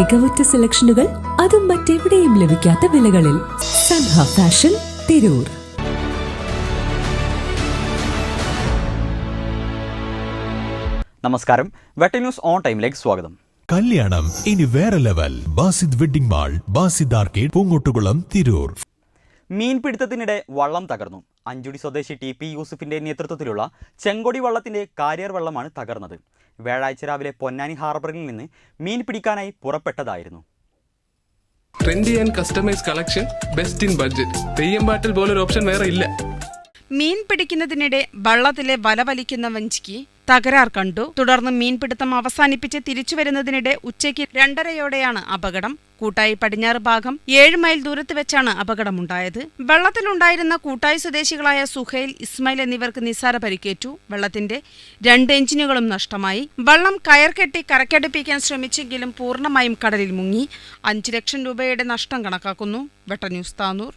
മികവുറ്റ സെലക്ഷനുകൾ അതും മറ്റെവിടെയും ലഭിക്കാത്ത വിലകളിൽ സൻഹ ഫാഷൻ തിരൂർ. നമസ്കാരം. വെട്ടി ന്യൂസ് ഓൺ ടൈമിലേക്ക് സ്വാഗതം. കല്യാണം ഇനി വേറെ level. Basid wedding mall Basid arcade Poongottukulam Tirur. മീൻപിടുത്തത്തിനിടെ വള്ളം തകർന്നു. അഞ്ചുടി സ്വദേശി ടി പി യൂസുഫിന്റെ നേതൃത്വത്തിലുള്ള ചെങ്കൊടി വള്ളത്തിന്റെ കാരിയർ വള്ളമാണ് തകർന്നത്. വ്യാഴാഴ്ച രാവിലെ പൊന്നാനി ഹാർബറിൽ നിന്ന് മീൻ പിടിക്കാനായി പുറപ്പെട്ടതായിരുന്നു. Trendy and customise collection best in budget theyyam പാട്ടിൽ പോലൊരു ഓപ്ഷൻ വേറെ ഇല്ല. മീൻ പിടിക്കുന്നതിനിടെ വള്ളത്തിലെ വല വലിക്കുന്ന വഞ്ചിക്ക് തകരാർ കണ്ടു. തുടർന്ന് മീൻപിടുത്തം അവസാനിപ്പിച്ച് തിരിച്ചു വരുന്നതിനിടെ ഉച്ചയ്ക്ക് രണ്ടരയോടെയാണ് അപകടം. കൂട്ടായി പടിഞ്ഞാറ് ഭാഗം ഏഴ് മൈൽ ദൂരത്ത് വെച്ചാണ് അപകടമുണ്ടായത്. വെള്ളത്തിലുണ്ടായിരുന്ന കൂട്ടായി സ്വദേശികളായ സുഹൈൽ ഇസ്മായിൽ എന്നിവർക്ക് നിസ്സാര പരിക്കേറ്റു. വെള്ളത്തിന്റെ രണ്ട് എഞ്ചിനുകളും നഷ്ടമായി. വള്ളം കയർ കെട്ടി കരക്കടുപ്പിക്കാൻ ശ്രമിച്ചെങ്കിലും പൂർണമായും കടലിൽ മുങ്ങി. അഞ്ചു ലക്ഷം രൂപയുടെ നഷ്ടം കണക്കാക്കുന്നു. വെട്ട ന്യൂസ് താനൂർ.